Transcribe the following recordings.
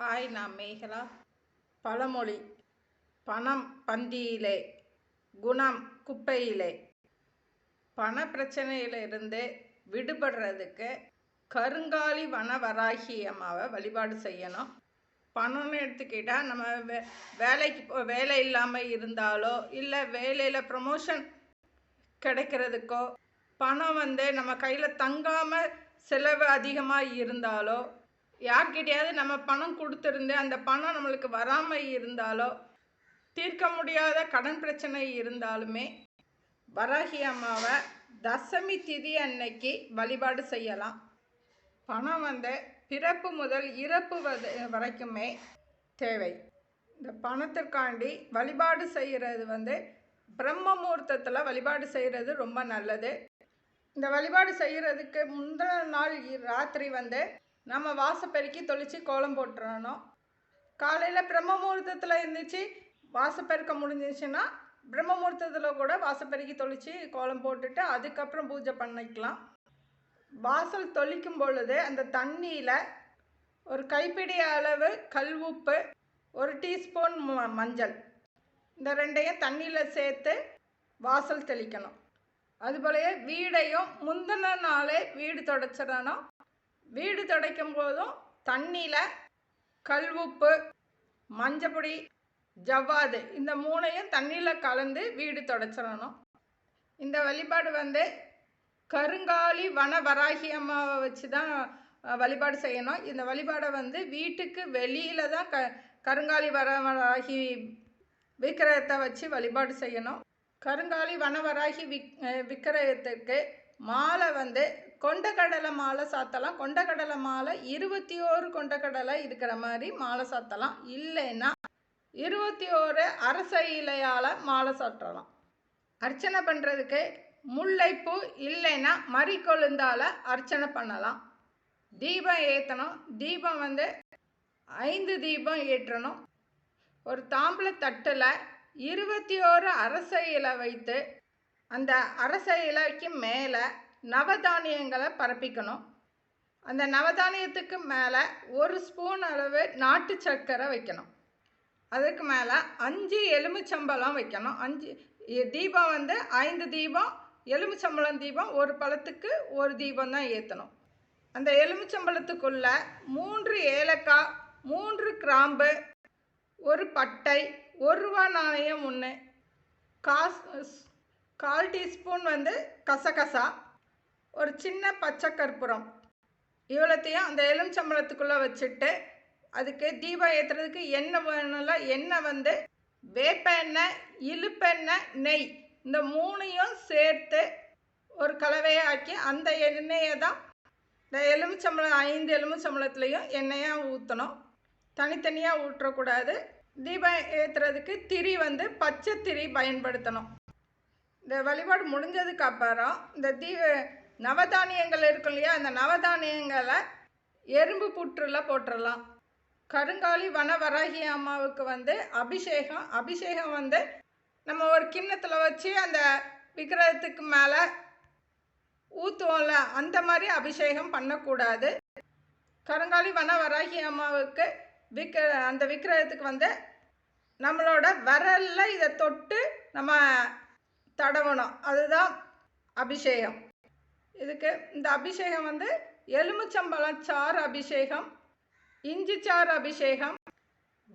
Hi நான் மேகலா? பழமொழி. பணம் பந்தியிலே. குணம் குப்பையிலே. பண பிரச்சனையிலிருந்து விடுபடுறதுக்கு கருங்காலி வனவராகி அம்மாவை வழிபாடு செய்யணும். பணம்னு எடுத்துக்கிட்டால் நம்ம வே வேலைக்கு போ வேலை இல்லாமல் இருந்தாலோ இல்லை வேலையில் ப்ரமோஷன் கிடைக்கிறதுக்கோ பணம் வந்து நம்ம கையில் தங்காமல் செலவு அதிகமாக இருந்தாலோ யார்கிட்டையாவது நம்ம பணம் கொடுத்துருந்து அந்த பணம் நம்மளுக்கு வராமல் இருந்தாலோ தீர்க்க முடியாத கடன் பிரச்சனை இருந்தாலுமே வராகி அம்மாவை தசமி திதி அன்னைக்கு வழிபாடு செய்யலாம். பணம் வந்து பிறப்பு முதல் இறப்பு வரைக்குமே தேவை. இந்த பணத்திற்காண்டி வழிபாடு செய்கிறது வந்து பிரம்ம முகூர்த்தத்தில் வழிபாடு செய்கிறது ரொம்ப நல்லது. இந்த வழிபாடு செய்கிறதுக்கு முந்தின நாள் ராத்திரி வந்து நம்ம வாசப்பெருக்கி தொளிச்சு கோலம் போட்டுறணும். காலையில் பிரம்ம முகூர்த்தத்தில் இருந்துச்சு வாசப்பெருக்க முடிஞ்சிச்சுன்னா பிரம்ம முகூர்த்தத்தில் கூட வாசப்பெருக்கி தொளிச்சு கோலம் போட்டுட்டு அதுக்கப்புறம் பூஜை பண்ணிக்கலாம். வாசல் தொளிக்கும் பொழுது அந்த தண்ணியில் ஒரு கைப்பிடி அளவு கல் உப்பு ஒரு டீஸ்பூன் ம- மஞ்சள் இந்த ரெண்டையும் தண்ணியில் சேர்த்து வாசல் தெளிக்கணும். அதுபோலயே வீடையும் முந்தின நாளே வீடு தொடச்சிடணும். வீடு துடைக்கும் போதும் தண்ணியில் கல் உப்பு மஞ்சப்பொடி ஜவ்வாது இந்த மூணையும் தண்ணியில் கலந்து வீடு துடைச்சிடணும். இந்த வழிபாடு வந்து கருங்காலி வன வராகி அம்மாவை வச்சு தான் வழிபாடு செய்யணும். இந்த வழிபாடை வந்து வீட்டுக்கு வெளியில் தான் க கருங்காலி வர வராகி விக்கிரகத்தை வச்சு வழிபாடு செய்யணும். கருங்காலி வனவராகி விக் விக்கிரகத்துக்கு மாலை வந்து கொண்டக்கடலை மாலை சாத்தலாம். கொண்டக்கடலை மாலை இருபத்தி ஓரு கொண்டக்கடலை இருக்கிற மாதிரி மாலை சாத்தலாம். இல்லைன்னா இருபத்தி ஓரு அரச இலையால் மாலை சாற்றலாம் அர்ச்சனை பண்ணுறதுக்கு முல்லைப்பூ இல்லைன்னா மறிக்கொழுந்தால் அர்ச்சனை பண்ணலாம். தீபம் ஏற்றணும் தீபம் வந்து ஐந்து தீபம் ஏற்றணும். ஒரு தாம்பூல தட்டில் இருபத்தி ஓரு அரச இலை வைத்து அந்த அரச இலைக்கு மேலே நவதானியங்களை பரப்பிக்கணும். அந்த நவதானியத்துக்கு மேலே ஒரு ஸ்பூன் அளவு நாட்டு சர்க்கரை வைக்கணும். அதுக்கு மேலே அஞ்சு எலுமிச்சம்பழம் வைக்கணும். அஞ்சு தீபம் வந்து ஐந்து தீபம் எலுமிச்சம்பழம் தீபம் ஒரு பழத்துக்கு ஒரு தீபம் தான் ஏற்றணும் அந்த எலுமிச்சம்பழத்துக்குள்ள மூன்று ஏலக்காய் மூன்று கிராம்பு ஒரு பட்டை ஒரு ரூபா நாணயம் ஒன்று காஸ் கால் டீஸ்பூன் வந்து கசகசா ஒரு சின்ன பச்சை கற்பூரம். இவ்வளோத்தையும் அந்த எலுமிச்சம்பழத்துக்குள்ளே வச்சுட்டு அதுக்கு தீபம் ஏற்றுறதுக்கு எண்ணெய் வேணும்ல எண்ணெய் வந்து வேப்ப எண்ணெய் இழுப்பெண்ணெய் நெய் இந்த மூணையும் சேர்த்து ஒரு கலவையை ஆக்கி அந்த எண்ணெயை தான் இந்த எலுமிச்சம்பழம் ஐந்து எலுமிச்சம்பளத்துலேயும் எண்ணெயாக ஊற்றணும் தனித்தனியாக ஊற்றக்கூடாது. தீபம் ஏற்றுறதுக்கு திரி வந்து பச்சை திரி பயன்படுத்தணும். இந்த வழிபாடு முடிஞ்சதுக்கு அப்புறம் இந்த தீப நவதானியங்கள் இருக்கும் இல்லையா? அந்த நவதானியங்களை எறும்பு புற்றுல போட்டுடலாம் கருங்காலி வனவராகி அம்மாவுக்கு வந்து அபிஷேகம். அபிஷேகம் வந்து நம்ம ஒரு கிண்ணத்தில் வச்சு அந்த விக்கிரகத்துக்கு மேலே ஊற்றுவோம்ல அந்த மாதிரி அபிஷேகம் பண்ணக்கூடாது. கருங்காலி வனவராகி அம்மாவுக்கு விக்க அந்த விக்கிரகத்துக்கு வந்து நம்மளோட விரலில் இதை தொட்டு நம்ம தடவணும். அதுதான் அபிஷேகம். இதுக்கு இந்த அபிஷேகம் வந்து எலுமிச்சம்பழம் சாறு அபிஷேகம் இஞ்சி சாறு அபிஷேகம்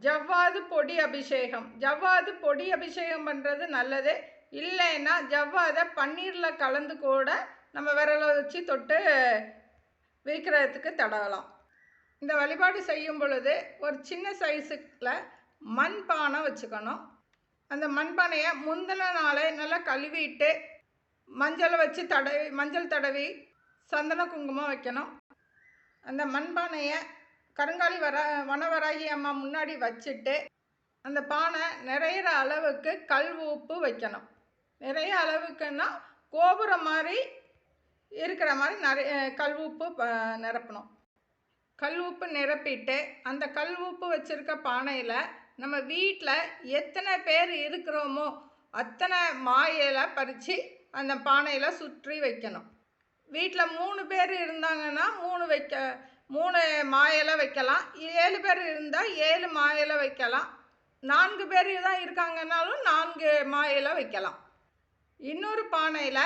ஜவ்வாது பொடி அபிஷேகம். ஜவ்வாது பொடி அபிஷேகம் பண்ணுறது நல்லது. இல்லைன்னா ஜவ்வாதை பன்னீரில் கலந்து கூட நம்ம விரலை வச்சு தொட்டு விரிக்கிறதுக்கு தடவலாம். இந்த வழிபாடு செய்யும் பொழுது ஒரு சின்ன சைஸுல மண்பானை வச்சுக்கணும். அந்த மண்பானையை முந்தின நாளே நல்லா கழுவிட்டு மஞ்சளை வச்சு தடவி மஞ்சள் தடவி சந்தன குங்குமம் வைக்கணும். அந்த மண்பானையை கருங்காலி வர வனவராகி அம்மா முன்னாடி வச்சுட்டு அந்த பானை நிறையிற அளவுக்கு கல் உப்பு வைக்கணும். நிறைய அளவுக்குன்னா கோபுரம் மாதிரி இருக்கிற மாதிரி நிறைய கல் உப்பு ப- நிரப்பணும். கல் உப்பு நிரப்பிட்டு அந்த கல் உப்பு வச்சுருக்க பானையில் நம்ம வீட்டில் எத்தனை பேர் இருக்கிறோமோ அத்தனை மாயில பறித்து அந்த பானையில் சுற்றி வைக்கணும். வீட்டில் மூணு பேர் இருந்தாங்கன்னா மூணு வைக்க மூணு மாயில வைக்கலாம். ஏழு பேர் இருந்தால் ஏழு மா வைக்கலாம். நான்கு பேர் தான் இருக்காங்கன்னாலும் நான்கு மாயில வைக்கலாம். இன்னொரு பானையில்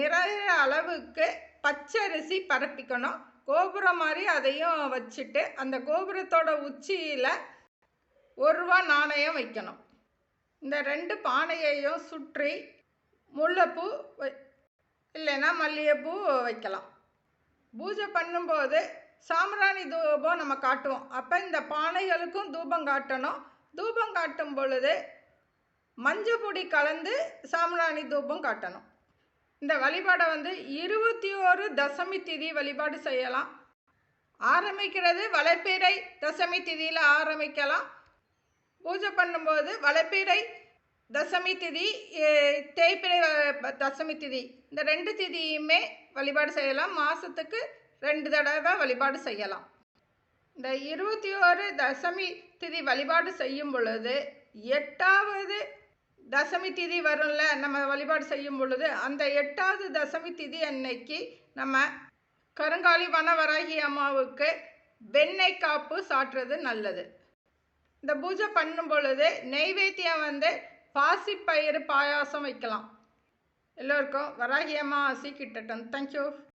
நிறைய அளவுக்கு பச்சரிசி பரப்பிக்கணும். கோபுரம் மாதிரி அதையும் வச்சுட்டு அந்த கோபுரத்தோட உச்சியில் ஒரு ரூபா நாணயம் வைக்கணும். இந்த ரெண்டு பானையையும் சுற்றி முல்லைப்பூ வை- இல்லைன்னா மல்லிகைப்பூ வைக்கலாம். பூஜை பண்ணும்போது சாம்பிராணி தூபம் நம்ம காட்டுவோம். அப்போ இந்த பானைகளுக்கும் தூபம் காட்டணும். தூபம் காட்டும் பொழுது மஞ்சள் பொடி கலந்து சாம்பிராணி தூபம் காட்டணும். இந்த வழிபாடை வந்து இருபத்தி ஓரு தசமி திதி வழிபாடு செய்யலாம். ஆரம்பிக்கிறது வளர்ப்பிறை தசமி திதியில் ஆரம்பிக்கலாம். பூஜை பண்ணும்போது வளர்ப்பிறை தசமி திதி எ, தேய்பிறை தசமி திதி. இந்த ரெண்டு திதியுமே வழிபாடு செய்யலாம். மாதத்துக்கு ரெண்டு தடவை வழிபாடு செய்யலாம். இந்த இருபத்தி ஓரு தசமி திதி வழிபாடு செய்யும் பொழுது எட்டாவது தசமி திதி வரும்ல நம்ம வழிபாடு செய்யும் பொழுது அந்த எட்டாவது தசமி திதி அன்னைக்கு நம்ம கருங்காலி வனவராகி அம்மாவுக்கு வெண்ணெய் காப்பு சாற்றுறது நல்லது. இந்த பூஜை பண்ணும் பொழுது நெய்வேத்தியம் வந்து பாசிப்பயிறு பாயாசம் வைக்கலாம். எல்லோருக்கும் வராகியமாக ஆசி கிட்டட்டும் தேங்க்யூ